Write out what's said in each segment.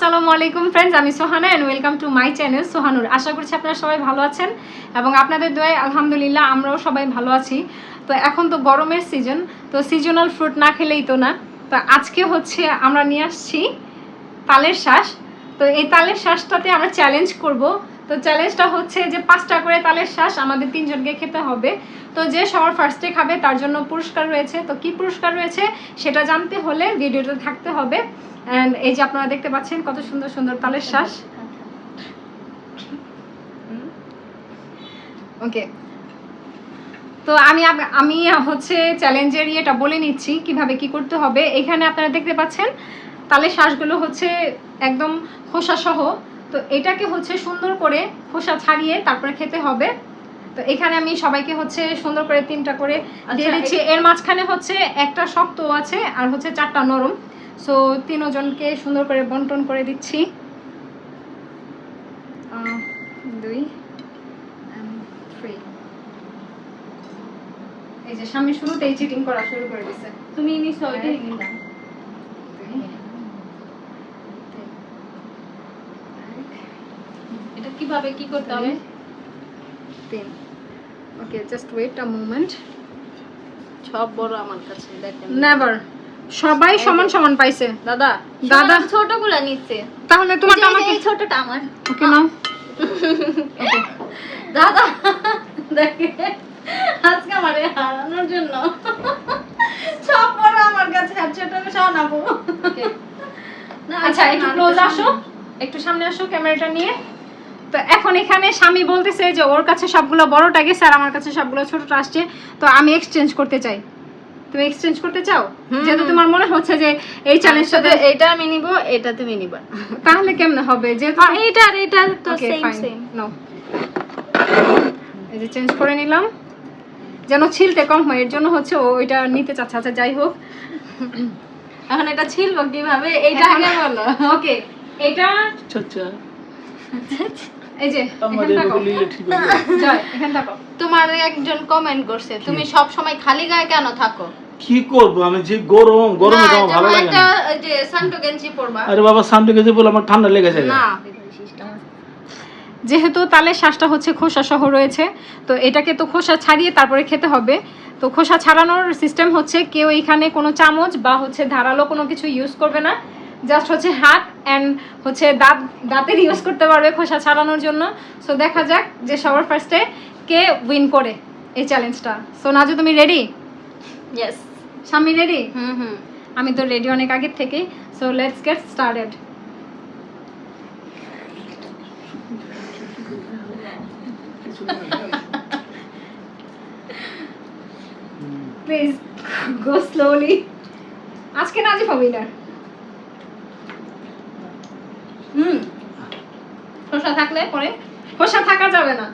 আসসালামু আলাইকুম ফ্রেন্ডস আমি Sohana and welcome to my channel Sohanur. আশা করছি আপনারা সবাই ভালো আছেন এবং আপনাদের দয়ে আলহামদুলিল্লাহ আমরাও সবাই ভালো আছি। তো এখন তো গরমের সিজন তো সিজনাল ফ্রুট না খেলেই তো না। তো আজকে হচ্ছে আমরা নিয়ে আসছি তালের শ্বাস তো এই তালের শ্বাসটাতে আমরা চ্যালেঞ্জ করব তো চ্যালেঞ্জটা হচ্ছে যে পাঁচটা করে তালের শ্বাস আমাদের তিনজনকে খেতে হবে। তো যে সবার ফার্স্টে খাবে, তার জন্য পুরস্কার রয়েছে। তো কি পুরস্কার রয়েছে সেটা জানতে হলে ভিডিওটা থাকতে হবে। অ্যান্ড এই যে আপনারা দেখতে পাচ্ছেন কত সুন্দর সুন্দর তালের শ্বাস ওকে তো আমি আমি হচ্ছে চ্যালেঞ্জের ইয়েটা বলে নিচ্ছি কীভাবে কি করতে হবে। এখানে আপনারা দেখতে পাচ্ছেন তালের শ্বাসগুলো হচ্ছে একদম খোসা সহ তো এটাকে হচ্ছে সুন্দর করে খোসা ছাড়িয়ে তারপরে খেতে হবে। তো এখানে আমি সবাইকে হচ্ছে সুন্দর করে তিনটা করে দিয়ে আচ্ছা, দিচ্ছি এর মাঝখানে হচ্ছে একটা শক্ত আছে আর হচ্ছে চারটা নরম। সো তিনজনকে সুন্দর করে বন্টন করে দিচ্ছি। দুই এই যে স্বামী শুরুতেই চিটিং করা শুরু করে দিছে। তুমি নিছো ওইটাই নিলাম দুই, এটা কীভাবে কি করতে হবে? তিন। Okay just wait a moment সব বড় আমার কাছে দেখেন। নেভার সবাই সমান সমান পাইছে। দাদা দাদা- দাদা ছোটগুলা নিচ্ছে। তাহলে তোমারটা আমাকে ছোটটা আমার। ওকে নাও। দাদা দেখে। আজকে আমার হারানোর জন্য। সব বড় আমার কাছে আর ছোট শোনাবো না, আচ্ছা একটু ক্লোজ আসো। একটু সামনে আসো ক্যামেরাটা নিয়ে। তো এখন এখানে স্বামী বলতেছে যে ওর কাছে সবগুলো বড়টা গেছে আর আমার কাছে সবগুলো ছোটটা আসছে তো আমি এক্সচেঞ্জ করতে চাই। তুমি এক্সচেঞ্জ করতে চাও? যেহেতু তোমার মনে হচ্ছে যে এই চ্যালেঞ্জটাতে শুধু এটা আমি নিব এটা তুমি নিবা। তাহলে কেমনে হবে? আর এইটা আর এটা তো সেম সেম নো এই যে চেঞ্জ করে নিলাম। যেন ছিলতে কম হয় এর জন্য হচ্ছে ও ওইটা নিতে চাচ্ছে। আচ্ছা যাই হোক। এখন এটা ছিল কীভাবে? এইটা আগে বলো। ওকে এটা আচ্ছা এই যে তোমার একজন কমেন্ট করছে তুমি সব সময় খালি গায়ে কেন থাকো? কি করব? আমি যে গরম গরমে তো ভালো লাগে না। যে সান্টো গেঞ্জি পরবা। আরে বাবা সামনে গেছে বলে আমার ঠান্ডা লেগে যায় না। যেহেতু তালের শ্বাসটা হচ্ছে খোসা সহ রয়েছে তো এটাকে তো খোসা ছাড়িয়ে তারপরে খেতে হবে। তো খোসা ছাড়ানোর সিস্টেম হচ্ছে কেউ এখানে কোনো চামচ বা হচ্ছে ধারালো কোনো কিছু ইউজ করবে না। জাস্ট হচ্ছে হাত অ্যান্ড হচ্ছে দাঁত দাঁতের ইউজ করতে পারবে খোসা ছাড়ানোর জন্য। সো দেখা যাক যে সবার ফার্স্টে কে উইন করে এই চ্যালেঞ্জটা সো নাজু তুমি রেডি ইয়েস স্বামী রেডি হুম হুম। আমি তো রেডি অনেক আগের থেকেই। So let's get started please go slowly আজকে নাজিফ উইনার হুম। খোসা থাকলে পরে খোসা থাকা যাবে না।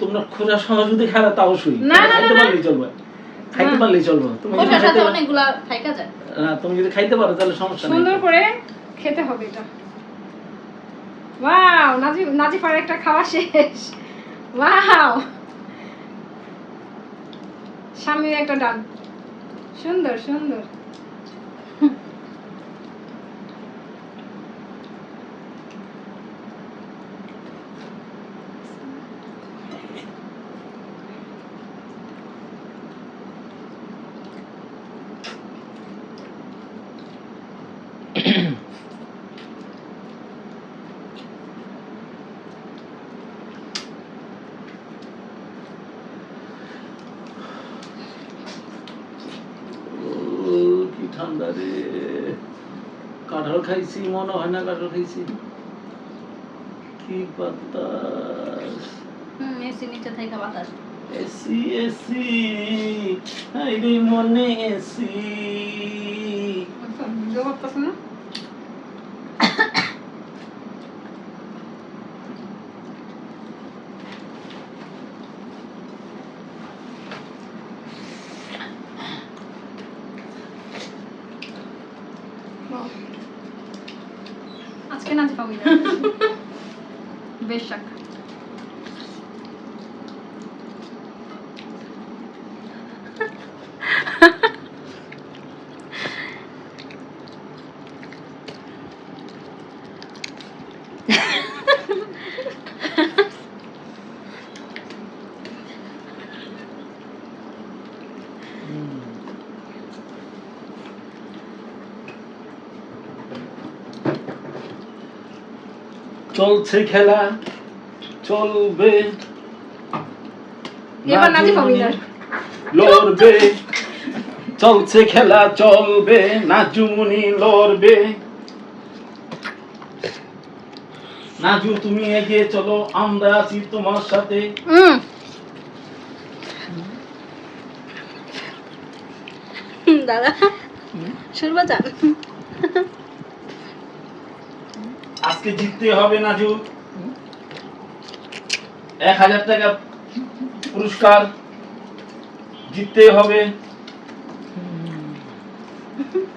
তোমরা খোঁজা সময় যদি খেলা তাও শুই। না, না, না। চলবে। খাইতে পারলেই চলবে। তুমি ওটার সাথে অনেকগুলা থাইকা যায়। না, তুমি যদি খাইতে পারো তাহলে সমস্যা নেই। সুন্দর করে খেতে হবে এটা। ওয়াও নাজিফ নাজিফার একটা খাওয়া শেষ। ওয়াও। স্বামীর একটা ডান। সুন্দর সুন্দর ও, কি ঠান্ডা রে কাঁঠাল খাইছি মনে হয় না কাঁঠাল খাইছি। কি বাতাস? এসি নিচে থেকে বাতাস। এসি এসি আইরে মনে এসি জবাব পাস না? চলছে খেলা চলবে। এবার নাচে পাবি না লড়বে। চলছে খেলা চলবে নাজুমুনি লড়বে। নাজু তুমি এগিয়ে চলো আমরা আছি তোমার সাথে। দাদা সুর বাজান আজকে জিততে হবে নাজু। এক হাজার টাকা পুরস্কার। জিততে হবে।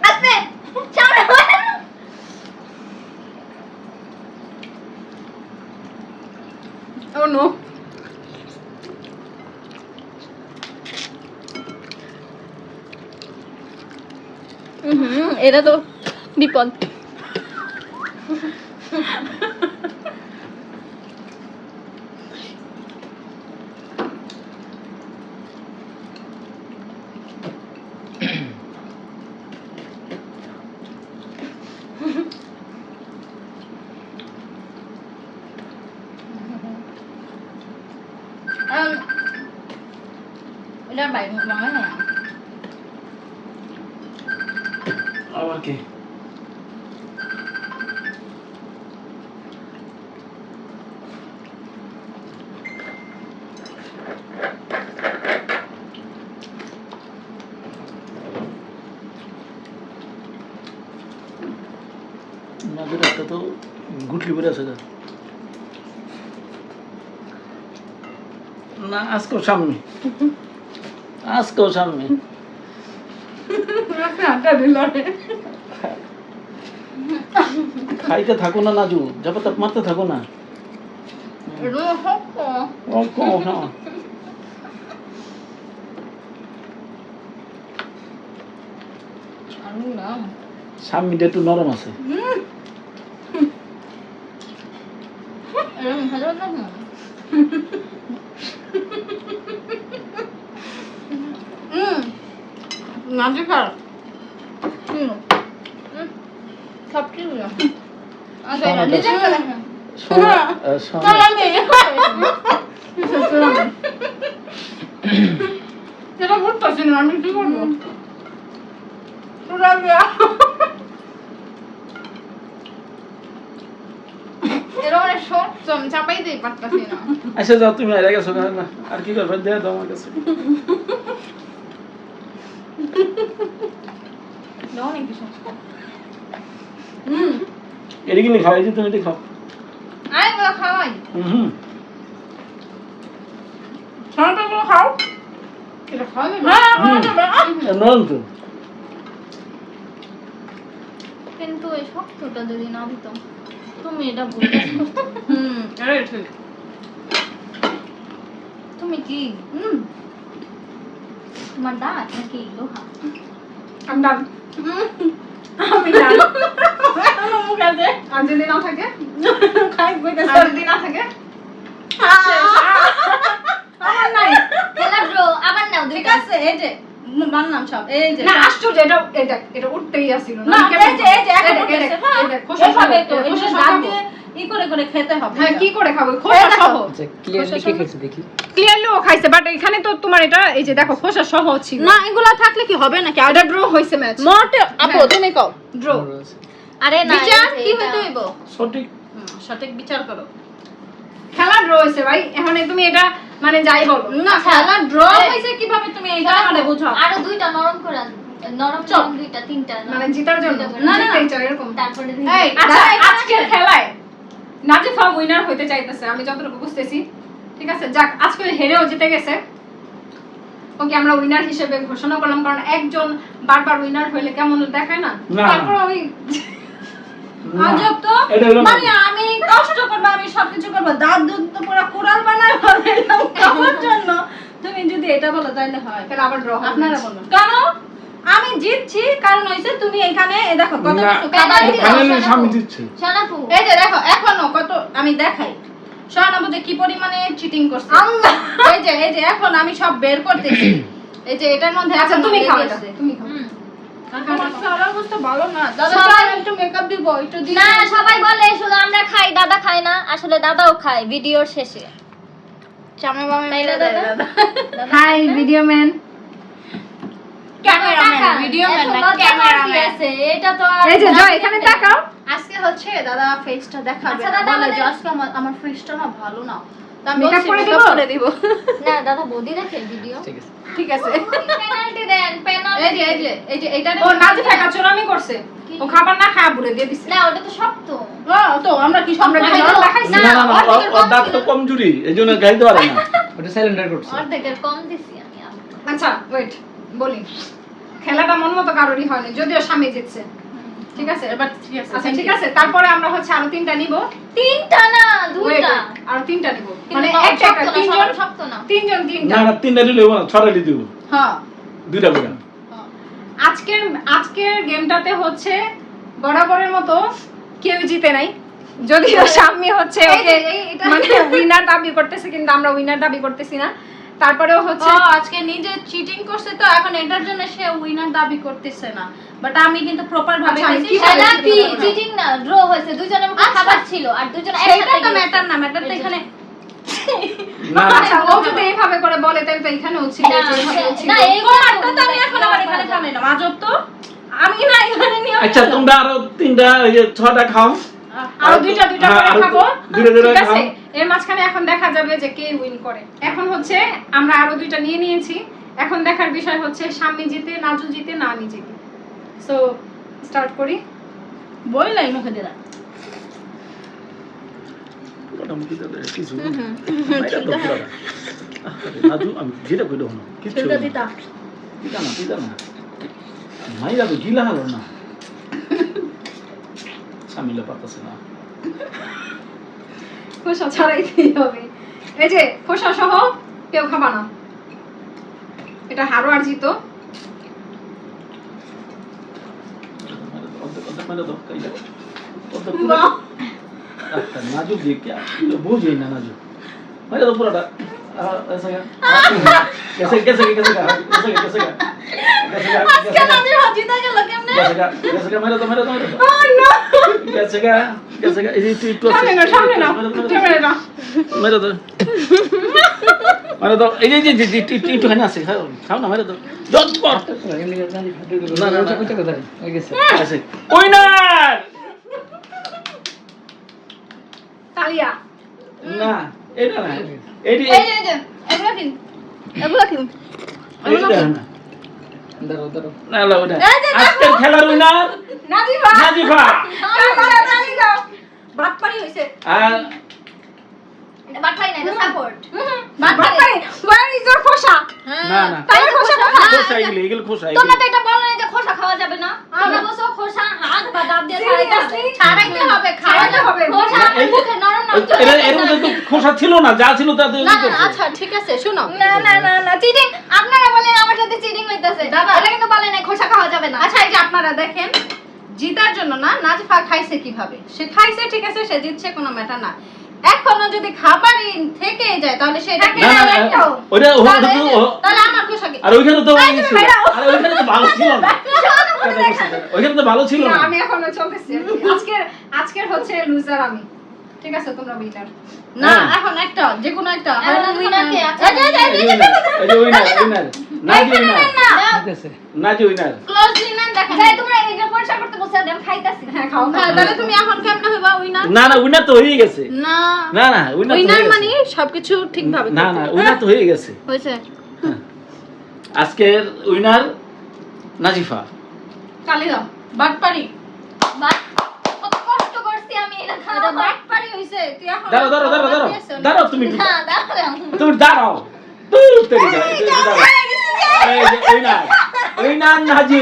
সামনে ও এটা তো বিপদ। এটার বাইরে মনে হয় না আবার কি একটা তো গুটলি করে আছে না আজকেও সামনে। আজকেও সামনে। খাইতে থাকো না নাজু যাবে তাপ মারতে থাকো না। হ্যাঁ। আমি না। সামনেটা একটু নরম আছে। ভালো না হুম নাজি খার হুম সব ঠিক শোনো। সেটা বুঝতেছি না আমি কি করব আচ্ছা যাও তুমি আর গেছো না আর কি করবে দিয়ে দাও আমার কাছে তুমি খাও। খাওয়াই হুম। খাও এটা কিন্তু এই শক্তটা যদি না দিতাম তুমি এটা হুম তুমি কি? হুম। তোমার দাঁত নাকি লোহা আমি ডান আমি ডান আর যদি না থাকে আর যদি না থাকে আমার নাই খেলা ড্র আবার নাও ঠিক আছে এই যে বানলাম সব এই যে না আশ্চর্য এটা এটা এটা উঠতেই আসছিল না এই যে এই যে এটা- এটা- উঠেছে, হ্যাঁ। এটা খোসা সহ, তো এটা এই যে খোসা দাঁত ই করে করে খেতে হবে হ্যাঁ কি করে খাব খোসা এই আচ্ছা ক্লিয়ারলি কে খাইছে দেখি ও খাইছে বাট এখানে তো তোমার এটা এই যে দেখো খোসা সহ ছিল। না এগুলা থাকলে কি হবে নাকি? এটা ড্র হইছে ম্যাচ মোটে আপু হ্যাঁ। তুমি কও। ড্র আরে না বিচার কি এটা- হইতে হইব? সঠিক। সঠিক বিচার করো। খেলা ড্র হইছে ভাই। এখন তুমি এটা মানে যাই বলো। না। খেলা ড্র হইছে কীভাবে তুমি দেখো, মানে বুঝো? আরও দুইটা নরম করে আন। নরম চল। দুইটা তিনটা মানে জিতার জন্য। না, না, না। জিততেই চাও এরকম। তারপরে এই, আচ্ছা আজকের খেলায় নাজিফা উইনার হতে চাইতেছে আমি যতটুকু বুঝতেছি। ঠিক আছে যাক আজকে হেরেও জিতে গেছে। ওকে আমরা উইনার হিসেবে ঘোষণা করলাম কারণ একজন বারবার উইনার হইলে কেমন দেখায় না। তারপর আজব তো। মানে আমি কষ্ট করব আমি সবকিছু করব। দাঁত দুধ তো পুরো কোরাল বানায় বানাইলাম খাওয়ার জন্য। তুমি যদি এটা বলো তাইলে হয়। তাহলে আবার ড্র আপনারা বলুন। কেন? আমি জিতছি কারণ হইছে তুমি এখানে দেখো কত কিছু এই যে দেখো এখনও কত আমি দেখাই। সোহানাবু যে কি পরিমাণে চিটিং করছে? আল্লাহ। এই যে এই যে এখন আমি সব বের করতেছি। এই যে এটার মধ্যে আচ্ছা তুমি খাও এটা তুমি খাও। হুম। আমার খাওয়ার অবস্থা ভালো না। দাদা সবাই- চল একটু মেকআপ দিব একটু দিই। না সবাই বলে শুধু আমরা খাই দাদা খায় না আসলে দাদাও খায় ভিডিওর শেষে। চামে বামে তাই মিলে না দেয় দাদা? দাদা। Hi video man cameraman video man না ক্যামেরাম্যান এটা তো এই যে জয় এখানে তাকাও। আজকে দাদা ফেসটা দেখাবে আচ্ছা, বলে যে আজকে আমার আমার ফেসটা না ভালো না। তা আমি Makeup বলছি করে makeup করে দিব। না দাদা বদি দেখে ভিডিও ঠিক আছে। ঠিক আছে। পেনাল্টি দেন এই যে এই যে এই যে এটা ও নাজি ফেকা চোরামি করছে। ও খাবার না খায় বুড়ে দিয়ে দিছে। না ওটা তো শক্ত। ও তো আমরা কি আমরা কি দেখাই নরম দেবো? দেখাইছি? না না না ওর- ওর দাঁত তো কমজোরি এই গাইতে পারে না। ওটা সাইলেন্ডার করছে। অর্ধেকের কম দিছি আমি আচ্ছা ওয়েট বলি। খেলাটা মন মতো কারোরই হয়নি যদিও স্বামী জিতছে। ঠিক আছে? এবার ঠিক আছে। আচ্ছা ঠিক আছে তারপরে আমরা হচ্ছে আরও তিনটা নিব। তিনটা না দুইটা। আরও তিনটা নিব। মানে একটা একটা তিনজন? শক্ত না। তিনজন তিনটা। না না তিনটা দিলে না ছটা দিতে দিব হ্যাঁ। দুইটা করে। আজকের আজকের গেমটাতে হচ্ছে বরাবরের মতো কেউ জিতে নাই। যদিও সাম্মি হচ্ছে ওকে মানে উইনার দাবি করতেছে কিন্তু আমরা উইনার দাবি করতেছি না। তারপরেও হচ্ছে আজকে নিজে চিটিং করছে তো এখন এটার জন্য সে উইনার দাবি করতেছে না। বাট আমি কিন্তু প্রপার ভাবে আচ্ছা, খাইছি, সেটা কি? চিটিং না ড্র হয়েছে দুজনের মুখে আচ্ছা। খাবার ছিল আর দুজন একসাথে তো ম্যাটার না ম্যাটার তো এখানে না না আচ্ছা ও যদি এইভাবে করে বলে তাহলে তো এখানেও ছিল না, ছিল। না, এই তোমারটা তো আমি এখন আমার এখানে আজব তো। আমি না এখানে নিয়ে আচ্ছা তোমরা আরও তিনটা ওই যে ছটা খাও। আরও দুইটা দুইটা হ্যাঁ, করে খাব। ঠিক আছে। এর মাঝখানে এখন দেখা যাবে যে কে উইন করে। এখন হচ্ছে আমরা আরও দুইটা নিয়ে নিয়েছি। এখন দেখার বিষয় হচ্ছে সামনে জিতে নাজু জিতে না আমি জিতে। সো স্টার্ট করি। বললাই মুখে দিলা মোটামুটি তাহলে কিছু। মাইরা তো পুরাটা। আরে রাজু আমি যেটা কইলো না কিচ্ছু না। দিতা। দিতা না দিতা না। মাইরা তো গিলা হলো না। সামিলে পাতাছে না। খোসা ছাড়াইতেই হবে এই যে খোসা সহ কেউ খাবা না। এটা হারো আর জিতো। অর্ধেক অর্ধেক মাইরা দাও কাইলা অর্ধেক পুরা আচ্ছা নাজু দিয়ে কি বুঝেই না নাজু মাইরা দাও পুরাটা আহ, ऐसा क्या कैसे कैसे कैसे क्या कैसे क्या कैसे क्या कैसे क्या আজকে না যে জিতা গেল কেমনে कैसे क्या कैसे क्या मेरा तो मेरा तो मेरा तो Oh, no! कैसे क्या कैसे মানে তো এই যে যে টিপটু খানি আছে হ্যাঁ, খাও না মানে তো উইনার! তালিয়া। না এটা না। এটি এগুলা কি এগুলা কি আজকের খেলার উইনার নাজিফা। নাজিফা। ভাত পারি হইছে। আর ভাত পারি না সাপোর্ট বাটপারি। খোসা? না না। তাহলে খোসা কোথায়? খোসা এগুলো এগুলো খোসা তোমরা তো এটা বলো না যে খোসা খাওয়া যাবে না। তোমরা বলছো খোসা হাত বা দাঁত দিয়ে ছাড়াইতে ছাড়াইতে হবে ছাড়াইতে হবে। খোসা মুখে নরম নরম চলে এর মধ্যে তো খোসা ছিল না যা ছিল আচ্ছা ঠিক আছে শোনো। না না না না চিটিং আপনারা বলেন আমার সাথে চিটিং হইতাছে। দাদা। এটা কিন্তু বলেন না খোসা খাওয়া যাবে না। আচ্ছা এই যে আপনারা দেখেন জিতার জন্য না নাজফা খাইছে কীভাবে? সে খাইছে ঠিক আছে সে জিতছে কোনো ম্যাটার না। এখনও যদি খাবারই থেকে যায় তাহলে সেটা না না না, একটাও। ওটা ওটা তাহলে তো তাহলে আমার খোসা কি আর ওইখানে তো আর ওইখানে তো ভালো ছিল না। ওইখানে তো ভালো ছিল না, না। আমি এখনও চলতেছি। আর কি। আজকের হচ্ছে লুজার আমি। ঠিক আছে তোমরা উইনার না হ্যাঁ। এখন একটা যে কোনো একটা winner কে? আচ্ছা, এই যে, এই যে, নাজি নাজি। ক্লোজলি তোমরা পরিষ্কার করতে বসে খাইতাছি। হ্যাঁ খাও তাহলে তুমি এখন কেমনে হইবা উইনার? না না উইনার তো হয়ে গেছে। না। না না উইনার উইনার মানে সবকিছু ঠিকভাবে না না উইনার তো হয়ে গেছে। হয়েছে। আজকের উইনার নাজিফা। বাটপারি। বাট কত কষ্ট করছি আমি এটা এটা খাওয়া বাটপারি হইছে। তুই এখন দাঁড়াও দাঁড়াও দাঁড়াও দাঁড়াও। দাঁড়াও তুমি না দাঁড়াও। তুমি দাঁড়াও। তুই দাঁড়াও। উইনার নাজু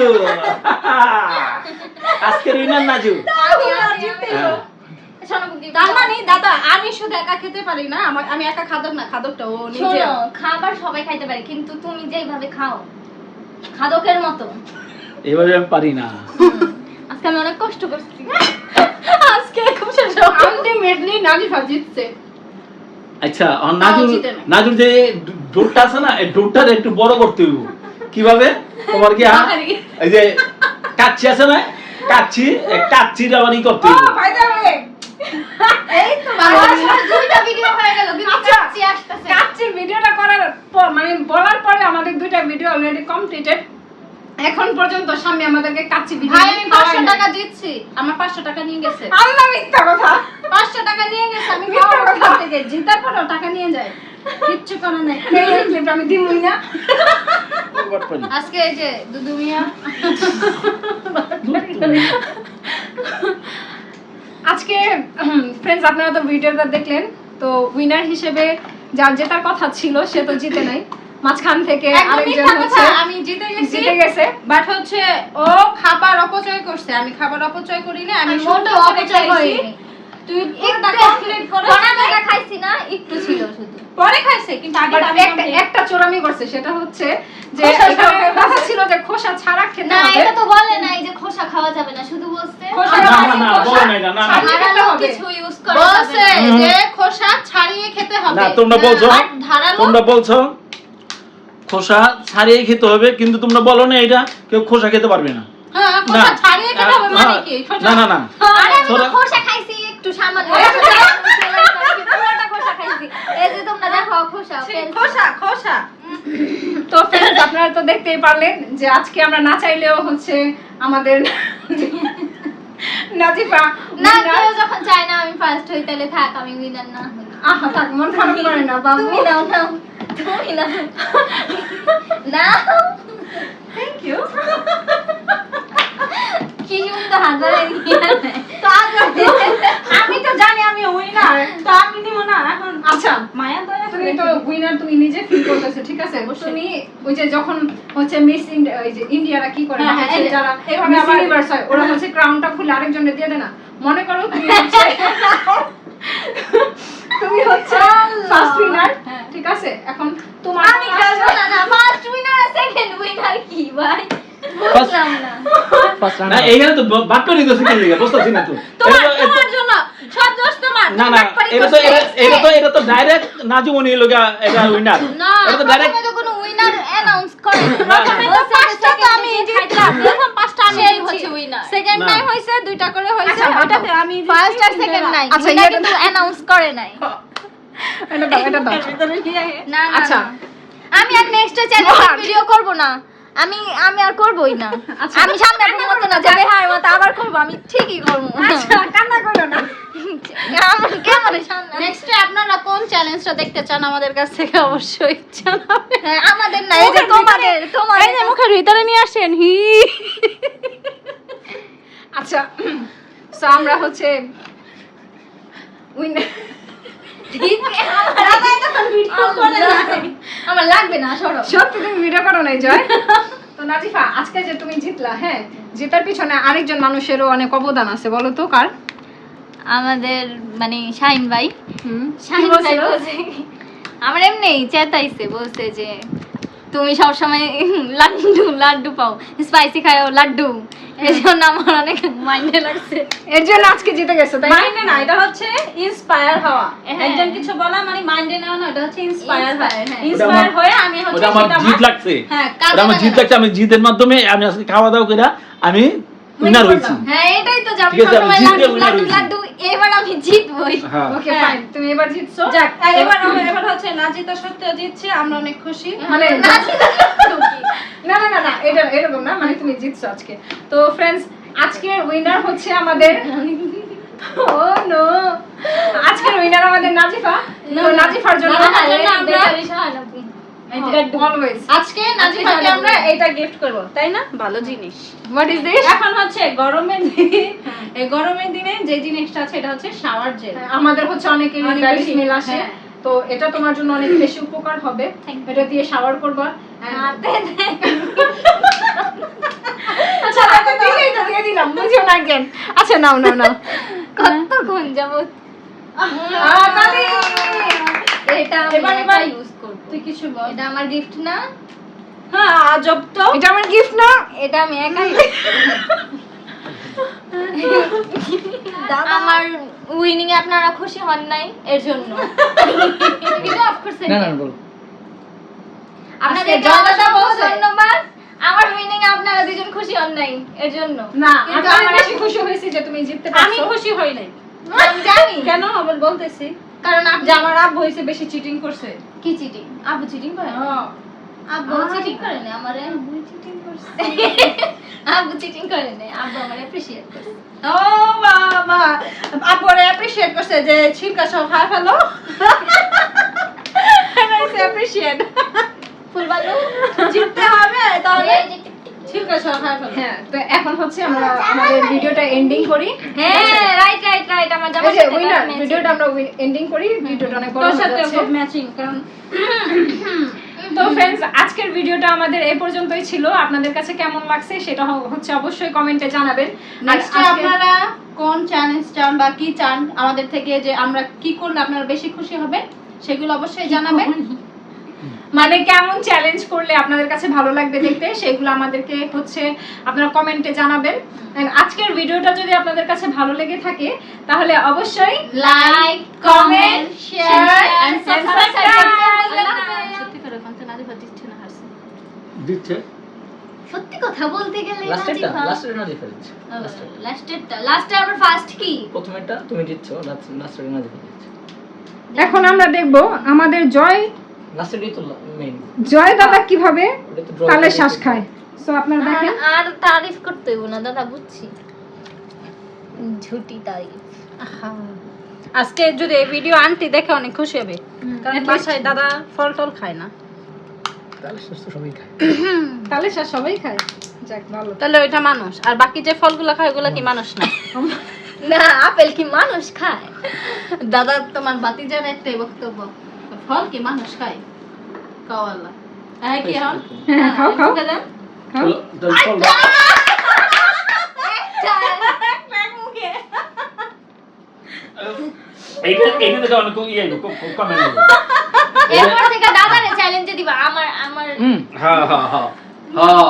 আজকের উইনার নাজু। শোনো বুকি তার মানে দাদা আমি শুধু একা খেতে পারি না আমি একা খাদক না খাদকটা ও নিজে খাবার সবাই খাইতে পারে কিন্তু তুমি যেইভাবে খাও খাদকের মতো এভাবে আমি পারি না আজকে আমি অনেক কষ্ট করছি আজকে খুব আলটিমেটলি নাজিফা জিতছে আচ্ছা আর নাজুর নাজুর যে ডোরটা আছে না এই ডোরটা একটু বড় করতে হইব। কীভাবে? তোমার কি হ্যাঁ? এই যে কাচ্চি আছে না কাচ্চি এই কাচ্চির আবার ই করতে হইব। এই তো দুইটা ভিডিও হয়ে গেল কিন্তু আচ্ছা। আসতেছে। কাচ্চির ভিডিওটা করার পর মানে বলার পরে আমাদের দুইটা ভিডিও অলরেডি কমপ্লিটেড এখন পর্যন্ত স্বামী আমাদেরকে কাচ্চি ভাই আমি পাঁচশো টাকা দিচ্ছি। আমার পাঁচশো টাকা নিয়ে গেছে। আল্লাহ মিথ্যা কথা। পাঁচশো টাকা নিয়ে গেছে আমি খাওয়াবো কথা। থেকে। জিতার পরেও টাকা নিয়ে যায়। কিচ্ছু করে নাই। এই ক্লিপটা আমি দিমই না। আজকে এই যে দুদু মিয়া। আজকে ফ্রেন্ডস আপনারা তো ভিডিওটা দেখলেন। তো উইনার হিসেবে যার জেতার কথা ছিল সে তো জিতে নাই। মাঝখান থেকে আরেকজন হচ্ছে। আমি জিতে গেছি। জিতে গেছে বাট হচ্ছে ও খাবার অপচয় করছে। আমি খাবার অপচয় করি না আমি মোটেও অপচয়। করিনি। তুই একটু কমপ্লিট করে। খাইছি না একটু ছিল শুধু। পরে খাইছে কিন্তু আগে আমি একটা একটা চোরামি করছে সেটা হচ্ছে যে খোসা কথা ছিল যে খোসা ছাড়া খেতে না এটা তো বলে নাই যে খোসা খাওয়া যাবে না শুধু বলছে। খোসা না না না বলো না না না। ছাড়িয়ে খেতে হবে। কিছু ইউজ করা যাবে না। হুম। যে খোসা ছাড়িয়ে খেতে হবে। না তোমরা বলছো? তোমরা বলছো? খোসা ছাড়িয়ে খেতে হবে কিন্তু তোমরা বলো না এটা কেউ খোসা খেতে পারবে না। হ্যাঁ না। খোসা ছাড়িয়ে খেতে হবে মানে কি? খোসা- না না না। আমি তো খোসা খাইছি একটু সামান্য। পুরোটা খোসা খাইছি। এই যে তোমরা দেখো খোসা খোসা খোসা। তো friends, আপনারা তো দেখতেই পারলেন যে আজকে আমরা না চাইলেও হচ্ছে আমাদের নাজিফা না। কেউ যখন চায় না আমি ফার্স্ট হই তাহলে থাক আমি উইনার না। আহা থাক মন খারাপ করে না বাবু। তুমি নাও নাও। তুমি নাও নাও থ্যাংক ইউ কি সুন্দর হাত বাড়াই দিয়ে নেয়। আমি তো জানি আমি উইনার তো আমি নিব না এখন আচ্ছা মায়া দয়া তুমি তো উইনার তুমি নিজে ফিল করতেছো ঠিক আছে তুমি ওই যে যখন হচ্ছে মিস ওই যে ইন্ডিয়ারা কি করে হচ্ছে যারা এইভাবে আবার- ইউনিভার্স হয় ওরা হচ্ছে ক্রাউনটা খুলে আরেকজনের দিয়ে দেয় না মনে করো তুমি হচ্ছে তুমি হচ্ছে ফার্স্ট উইনার। ঠিক আছে? এখন তোমার আমি খেলব না না ফার্স্ট উইনার সেকেন্ড উইনার কি ভাই? বুঝলাম না। না এইখানে তো বাদ করে দিতেছে কি লিগে বুঝতেছি না তো। তোমার এটা তো- তোমার জন্য সব দোষ তোমার। না না এটা তো এটা- এটা তো ডাইরেক্ট নাজুমনি লগা এটা উইনার এটা তো ডাইরেক্ট প্রথমে তো কোনো উইনার অ্যানাউন্স করে। প্রথমে তো পাঁচটা তো আমি জিতলাম। প্রথম পাঁচটা আমি হচ্ছে উইনার সেকেন্ড। টাইম হইছে দুইটা করে হইছে আচ্ছা, ওটাতে আমি ফার্স্ট আর সেকেন্ড নাই। আচ্ছা, এটা- কিন্তু অ্যানাউন্স করে নাই। এটা দাও এটা দাও। আচ্ছা। আমি আর নেক্সট চ্যানেল. ভিডিও করব না। আমি আমি আর করবই না। আচ্ছা। আমি সামনে আপনার মতো না যাবে হার মতো আবার করব আমি ঠিকই করব। আচ্ছা কান্না করো না। আমার কেমন? সামনে নেক্সটে আপনারা কোন চ্যালেঞ্জটা দেখতে চান আমাদের কাছ থেকে? অবশ্যই জানাবেন। হ্যাঁ, আমাদের না এই যে তোমাদের তোমাদের এই যে মুখের ভিতরে নিয়ে আসেন হি। আচ্ছা সো আমরা হচ্ছে উইনার আমার লাগবে না সরো। সত্যি তুমি ভিডিও করো নাই জয়। তো নাজিফা আজকে যে তুমি জিতলা হ্যাঁ জেতার পিছনে আরেকজন মানুষেরও অনেক অবদান আছে বলো তো কার? আমাদের মানে শাহিন ভাই। হুম। শাহিন ভাই আমার এমনি চেতাইছে বলছে যে তুমি সবসময় লাড্ডু লাড্ডু পাও স্পাইসি খাও লাড্ডু। এই জন্য আমার অনেক মাইন্ডে লাগছে। এর জন্য আজকে জিতে গেছো তাই মাইন্ডে না এটা হচ্ছে ইন্সপায়ার হওয়া। হ্যাঁ। একজন কিছু বলা মানে মাইন্ডে নেওয়া না এটা হচ্ছে ইন্সপায়ার হওয়া। হ্যাঁ। ইন্সপায়ার হয়ে আমি হচ্ছে আমার জিত লাগছে। হ্যাঁ আমার জিত লাগছে আমি জিতের মাধ্যমে আমি আজকে খাওয়া দাওয়া করে আমি উইনার হয়েছি। হ্যাঁ এটাই তো যে আমি ঠিক আছে, আমি সবসময় লাড্ডু লাড্ডু এবার আমি জিতবই হ্যাঁ। ওকে হ্যাঁ। ফাইন তুমি এবার জিতছো? যাক এবার আমরা- এবার হচ্ছে না জিতা সত্ত্বেও জিতছি আমরা অনেক খুশি। মানে না না না না এটা এরকম না মানে তুমি জিতছো আজকে। তো ফ্রেন্ডস আজকের উইনার হচ্ছে আমাদের ও নো আজকের উইনার আমাদের নাজিফা। তো নাজিফার জন্য আমরা- অলওয়েজ আজকে নাজিফাকে আমরা এটা গিফট করব তাই না? ভালো জিনিস। হোয়াট ইজ দিস এখন হচ্ছে গরমের এই গরমের দিনে যে জিনিসটা আছে এটা হচ্ছে শাওয়ার জেল আমাদের হচ্ছে অনেকের স্মেল আসে। হ্যাঁ। তো এটা তোমার জন্য অনেক বেশি উপকার হবে। এটা দিয়ে শাওয়ার করবা। আচ্ছা নাও নাও নাও। কতক্ষণ তালি! এটা এবার- এবার ইউজ তুই কিছু বল। এটা আমার গিফট না। হ্যাঁ আজব তো। এটা আমার গিফট না? এটা আমি একাই আমার উইনিং এ আপনারা খুশি হন নাই এর জন্য। কিন্তু অফ না না বলো। আপনাদের দাদা ধন্যবাদ। আমার উইনিং আপনারা দুজন খুশি হন নাই এর জন্য। না কিন্তু আমার- বেশি খুশি হয়েছি যে তুমি জিততে আমি খুশি হই নাই। আমি জানি। কেন? আমি বলতেছি। কারণ আপনি আমার আব্বু হইছে বেশি চিটিং করছে। কি চিটিং আবু চিটিং করে? আব্বু চিটিং করে না আমারে? আব্বু চিটিং করছে। আব্বু চিটিং করে না আব্বু আমারে অ্যাপ্রিশিয়েট করছে। ও বাবা। আব্বুরে অ্যাপ্রিশিয়েট করছে যে ছিলকা সব খাই ফেলো। অ্যাপ্রিশিয়েট জিততে হবে তাহলে। হ্যাঁ তো এখন হচ্ছে আমরা আমাদের ভিডিওটা এন্ডিং করি। হ্যাঁ রাইট রাইট রাইট আমার জামার সাথে উইনার ভিডিওটা আমরা এন্ডিং করি ভিডিওটা অনেক বড় তোর সাথে খুব ম্যাচিং কারণ তো ফ্রেন্ডস আজকের ভিডিওটা আমাদের এই পর্যন্তই ছিল। আপনাদের কাছে কেমন লাগছে সেটা হচ্ছে অবশ্যই কমেন্টে জানাবেন। নেক্সট আপনারা কোন চ্যালেঞ্জ চান বা কি চান আমাদের থেকে যে আমরা কি করলে আপনারা বেশি খুশি হবে সেগুলো অবশ্যই জানাবেন। মানে কেমন চ্যালেঞ্জ করলে আপনাদের কাছে ভালো লাগবে দেখতে? সেগুলো আমাদেরকে হচ্ছে আপনারা কমেন্টে জানাবেন। আজকের ভিডিওটা যদি আপনাদের কাছে ভালো লেগে থাকে তাহলে অবশ্যই like comment, share, and subscribe. সত্যি করে কোনটা না দিবা দিচ্ছে না হাসি। দিচ্ছে? সত্যি কথা বলতে গেলে লাস্টেরটা লাস্টের না ডিফারেন্স লাস্টেরটা লাস্টে আবার ফার্স্ট কি? প্রথমেরটা তুমি লাস্টের না জিতছো এখন আমরা দেখব আমাদের জয় জয় দাদা কীভাবে? তো draw তালে শ্বাস খায়। সো আপনারা দেখেন। আর- তারিফ করতে হইব না দাদা বুঝছি। ঝুটি তারিফ। আজকে যদি এই ভিডিও আন্টি দেখে অনেক খুশি হবে। কারণ বাসায় দাদা ফল টল খায় না। তালে শ্বাস তো সবাই খায়। তালে শ্বাস সবাই খায়। যাক ভালো। তাহলে ওইটা মানুষ। আর বাকি যে ফলগুলো খায় ওগুলো কি মানুষ না? না আপেল কি মানুষ খায়? দাদা তোমার বাতি বাতিজার একটাই বক্তব্য। ফল কি মানুষ খায় কাওয়াল্লা হ্যাঁ কি হ্যাঁ খাও খাও মুখে খাও চলো, এইটা এইটা দেখে অনেক ইয়ে আইবো, ক- ক- comment আইবো। এরপর থেকে দাদারে চ্যালেঞ্জে দিবা আমার আমার হুম হ্যাঁ হ্যাঁ হ্যাঁ হ্যাঁ